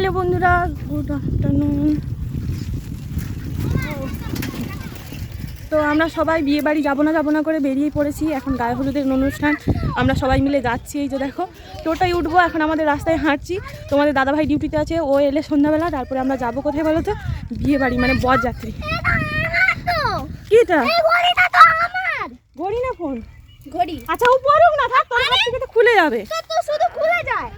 Hello বন্ধুরা good afternoon তো আমরা সবাই বিয়ে বাড়ি যাব না যাব না করে বেরিয়ে পড়েছি এখন গায়ে হলুদের অনুষ্ঠান। আমরা সবাই মিলে যাচ্ছি এই যে দেখো টোটাই উঠবো এখন আমাদের রাস্তায় হাঁটছি। তোমাদের দাদাভাই ডিউটিতে আছে ও এলে সন্ধ্যাবেলা তারপরে আমরা যাব কোথায় বলো তো? বিয়ে বাড়ি মানে বরযাত্রী। কি এটা ঘড়ি না ফোন ঘড়ি। আচ্ছা ও পড়ুক না থাক থেকে তো খুলে যাবে। শুধু খুলে যায়।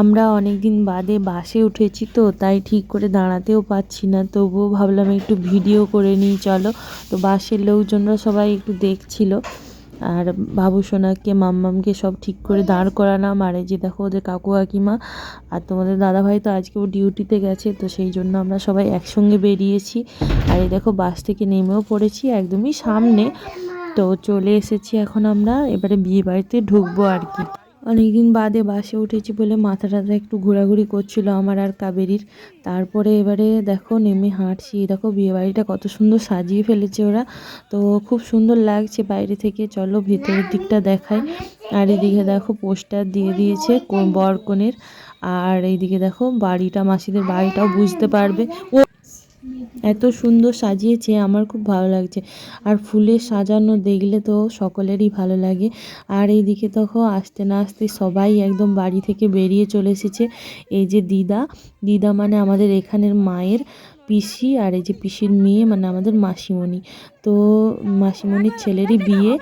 আমরা অনেক দিন বাদে বাসে উঠেছি তো, তাই ঠিক করে দাঁড়াতেও পাচ্ছি না। তবুও ভাবলাম একটু ভিডিও করে নিই, চলো। তো বাসের লোকজনরা সবাই একটু দেখছিল। আর বাবু সোনাকে, মাম্মামকে সব ঠিক করে দাঁড় করালাম। আর এই যে দেখো, ওদের কাকু কাকিমা আর তোমাদের দাদাভাই তো আজকে ও ডিউটিতে গেছে, তো সেই জন্য আমরা সবাই একসঙ্গে বেরিয়েছি। আর এই দেখো, বাস থেকে নেমেও পড়েছি একদমই সামনে। তো চলে এসেছি এখন আমরা, এবারে বিয়ে বাড়িতে ঢুকবো আর কি। অনেকদিন বাদে বাসে উঠেছি বলে মাথা টাথা একটু ঘোরাঘুরি করছিল আমার আর কাবেরির। তারপরে এবারে দেখো নেমে হাঁটছি। দেখো বিয়েবাড়িটা কত সুন্দর সাজিয়ে ফেলেছে ওরা। তো খুব সুন্দর লাগছে বাইরে থেকে। চলো ভেতরের দিকটা দেখায় আর এদিকে দেখো পোস্টার দিয়ে দিয়েছে কোন বর আর এইদিকে দেখো বাড়িটা, মাসিদের বাড়িটাও বুঝতে পারবে। ও এত সুন্দর সাজিয়েছে, আমার খুব ভালো লাগছে। আর ফুলে সাজানো দেখলে তো সকলেরই ভালো লাগে। আর এইদিকে তখন আসতে না আসতে সবাই একদম বাড়ি থেকে বেরিয়ে চলে এসেছে। এই যে দিদা দিদা মানে আমাদের এখানের মায়ের পিসি আর এই যে পিসির মেয়ে মানে আমাদের মাসিমণি। তো মাসিমণির ছেলেরই বিয়ে।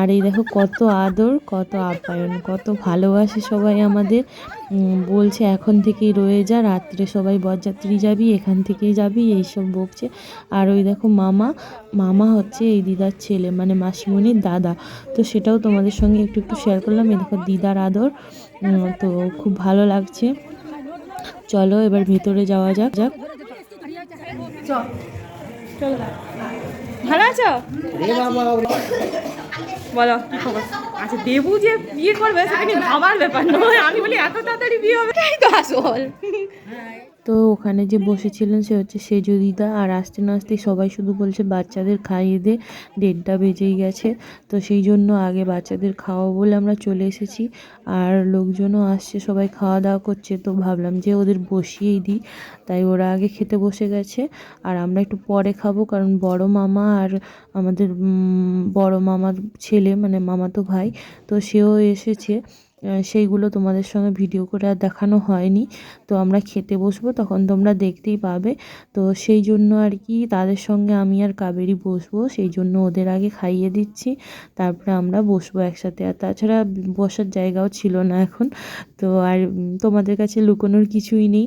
আর এই দেখো কত আদর, কত আপ্যায়ন, কত ভালোবাসে সবাই আমাদের। বলছে এখন থেকেই রয়ে যা, রাত্রে সবাই বরযাত্রী যাবি, এখান থেকেই যাবি, এইসব বকছে। আর ওই দেখো মামা মামা হচ্ছে এই দিদার ছেলে মানে মাসিমণির দাদা। তো সেটাও তোমাদের সঙ্গে একটু একটু শেয়ার করলাম। এই দেখো দিদার আদর তো খুব ভালো লাগছে। চলো এবার ভেতরে যাওয়া যাক যাক। চলো। ভালো আছো? বলো কি খবর? আচ্ছা দেবু যে বিয়ে করবে সেটা নিয়ে ভাবার ব্যাপার নয়? আমি বলি এত তাড়াতাড়ি বিয়ে হবে? তাই তো আসল। তো ওখানে যে বসেছিলেন সে হচ্ছে সেজু দিদা আর আসতে না আসতেই সবাই শুধু বলছে, বাচ্চাদের খাইয়ে দে, দেড়টা বেজেই গেছে। তো সেই জন্য আগে বাচ্চাদের খাওয়া বলে আমরা চলে এসেছি। আর লোকজনও আসছে, সবাই খাওয়া দাওয়া করছে। তো ভাবলাম যে ওদের বসিয়েই দিই। তাই ওরা আগে খেতে বসে গেছে। আর আমরা একটু পরে খাব, কারণ বড় মামা আর আমাদের বড় মামার ছেলে মানে মামাতো ভাই, তো সেও এসেছে। সেইগুলো তোমাদের সঙ্গে ভিডিও করে আর দেখানো হয়নি। তো আমরা খেতে বসবো, তখন তোমরা দেখতেই পাবে। তো সেই জন্য আর কি তাদের সঙ্গে আমি আর কাবেরি বসবো, সেই জন্য ওদের আগে খাইয়ে দিচ্ছি। তারপরে আমরা বসবো একসাথে। আর তাছাড়া বসার জায়গাও ছিল না এখন। তো আর তোমাদের কাছে লুকোনোর কিছুই নেই,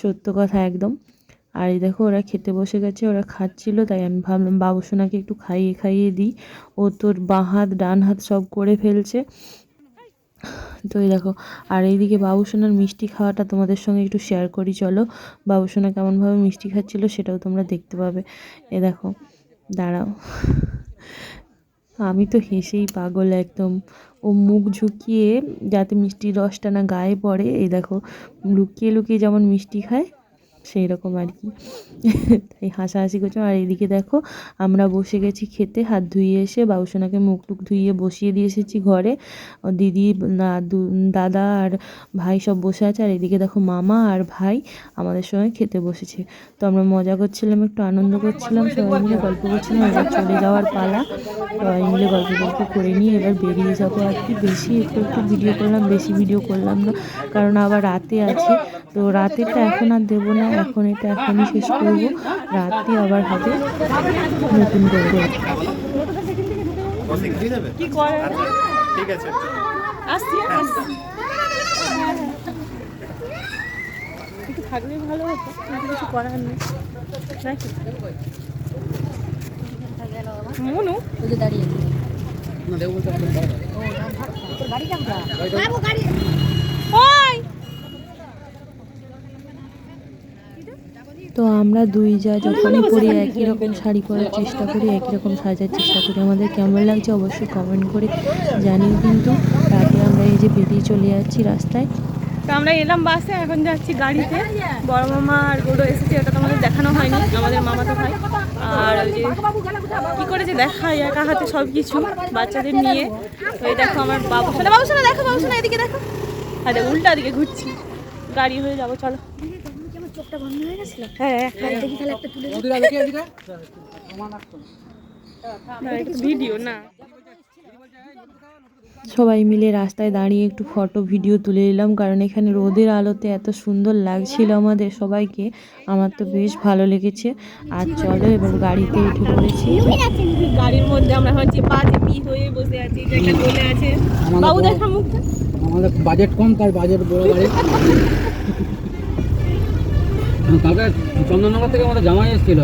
সত্য কথা একদম। আর এই দেখো, ওরা খেতে বসে গেছে, ওরা খাচ্ছিল, তাই আমি ভাবলাম বাবুসোনাকে একটু খাইয়ে খাইয়ে দিই। ও তোর বাঁ হাত, ডান হাত সব করে ফেলছে। তো এই দেখো, আর এইদিকে বাবুসোনার মিষ্টি খাওয়াটা তোমাদের সঙ্গে একটু শেয়ার করি, চলো। বাবুসোনা কেমনভাবে মিষ্টি খাচ্ছিল সেটাও তোমরা দেখতে পাবে। এ দেখো, দাঁড়াও। আমি তো হেসেই পাগল একদম। ও মুখ ঝুঁকিয়ে যাতে মিষ্টির রসটা না গায়ে পড়ে, এই দেখো, লুকিয়ে লুকিয়ে যেমন মিষ্টি খায় সেই রকম আর কি। তাই হাসাহাসি করছে। আর এইদিকে দেখো, আমরা বসে গেছি খেতে, হাত ধুয়ে এসে বাবুসোনাকে মুখ টুক ধুইয়ে বসিয়ে দিয়ে এসেছি ঘরে। দিদি দাদা আর ভাই সব বসে আছে। আর এদিকে দেখো মামা আর ভাই আমাদের সঙ্গে খেতে বসেছে। তো আমরা মজা করছিলাম, একটু আনন্দ করছিলাম, সবাই মিলে গল্প করছিলাম। এবার চলে যাওয়ার পালা। সবাই মিলে গল্প গল্প করে নিয়ে এবার বেরিয়ে যাব আর কি। বেশি একটু একটু ভিডিও করলাম, বেশি ভিডিও করলাম না, কারণ আবার রাতে আছে। তো রাতেরটা এখন আর দেবো না। এখন এটা এখনই শেষ করব। রাতে আবার হবে নতুন করে। কি করে ঠিক আছে আসছি আসছি। একটু থাকলেই ভালো হতো কিন্তু কিছু করার নেই মনু ওই তো আমরা দুই যা যখনই পরি একই রকম শাড়ি পরার চেষ্টা করি একই রকম সাজার চেষ্টা করি। আমাদের কেমন লাগছে অবশ্যই কমেন্ট করে জানিও কিন্তু। রাতে আমরা এই যে বেরিয়ে চলে যাচ্ছি রাস্তায়। তো আমরা এলাম বাসে এখন যাচ্ছি গাড়িতে। বড় মামা আর গরু এসেছে ওটা তোমাদের দেখানো হয়নি আমাদের মামা তো ভাই আর ওই যে কী করে যে দেখায় একা হাতে সব কিছু বাচ্চাদের নিয়ে। তো এই দেখো আমার বাবু। সোনা বাবু সোনা দেখো বাবু সোনা এদিকে দেখো। আরে উল্টা দিকে ঘুরছি। গাড়ি হয়ে যাব চলো। চোখটা বন্ধ হয়ে গেছিল? হ্যাঁ দেখি তাহলে একটা তুলে ভিডিও না সবাই মিলে রাস্তায় দাঁড়িয়ে একটু ফটো ভিডিও তুলে নিলাম কারণ এখানে রোদের আলোতে এত সুন্দর লাগছিল আমাদের সবাইকে। আমার তো বেশ ভালো লেগেছে। আর চলো এবং গাড়িতে উঠে পড়েছি। গাড়ির মধ্যে আমরা হচ্ছে পা হয়ে বসে আছি যেটা বলে আছে। বাবু দেখা মুখটা আমাদের বাজেট কম তাই বাজেট বড় গাড়ি। কালকে চন্দননগর থেকে আমাদের জামাই এসেছিল।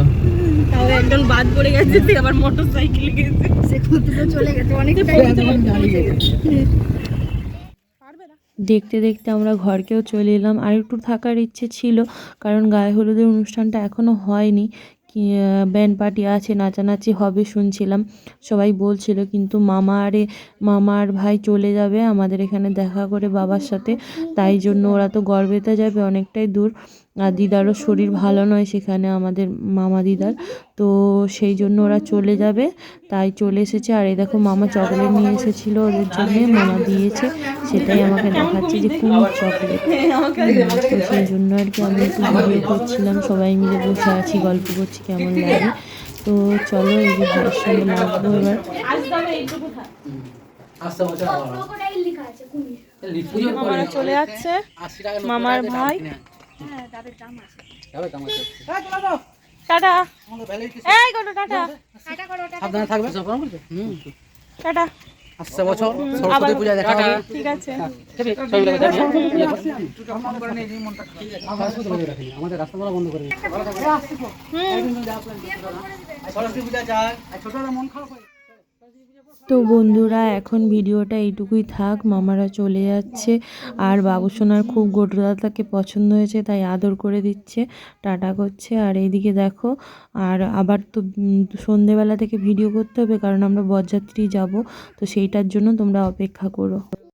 তাও একজন বাদ পড়ে গেছে সে আবার মোটর সাইকেল গেছে। সে চলে গেছে অনেক দেখতে দেখতে আমরা ঘরকেও চলে এলাম। আর একটু থাকার ইচ্ছে ছিল কারণ গায়ে হলুদের অনুষ্ঠানটা এখনও হয়নি। কি ব্যান্ড পার্টি আছে নাচানাচি হবে শুনছিলাম। সবাই বলছিল কিন্তু মামা আরে মামা আর ভাই চলে যাবে আমাদের এখানে দেখা করে বাবার সাথে। তাই জন্য ওরা তো গড়বেতে যাবে অনেকটাই দূর। দিদারও শরীর ভালো নয় সেখানে আমাদের মামা দিদার। তো সেই জন্য ওরা চলে যাবে। তাই চলে এসেছে। আর এই দেখো মামা চকলেট নিয়ে এসেছিল ওদের জন্য মামা দিয়েছে। সেটাই আমাকে দেখাচ্ছে যে কুমির চকলেট তো সেই জন্য আর কি আমি একটু ভিডিও করছিলাম। সবাই মিলে বসে আছি গল্প করছি কেমন লাগে। তো চলো এই যে ভাইয়ের সঙ্গে লাগবো এবার। চলে যাচ্ছে। মামার ভাই। হ্যাঁ। টাটা। এই করো সাবধানে থাকবে? হুম। আসছে বছর সরস্বতী পূজা দেখা হবে ঠিক আছে। সরস্বতী পূজা আমাদের রাস্তা বন্ধ করে। সরস্বতী পূজা যায় ছোটরা মন খারাপ হয় তো বন্ধুরা, এখন ভিডিওটা এইটুকুই থাক। মামারা চলে যাচ্ছে। আর বাবুসোনার খুব গোটদাদাকে পছন্দ হয়েছে, তাই আদর করে দিচ্ছে, টাটা করছে। আর এইদিকে দেখো, আর আবার তো সন্ধেবেলা থেকে ভিডিও করতে হবে, কারণ আমরা বরযাত্রী যাব। তো সেইটার জন্য তোমরা অপেক্ষা করো।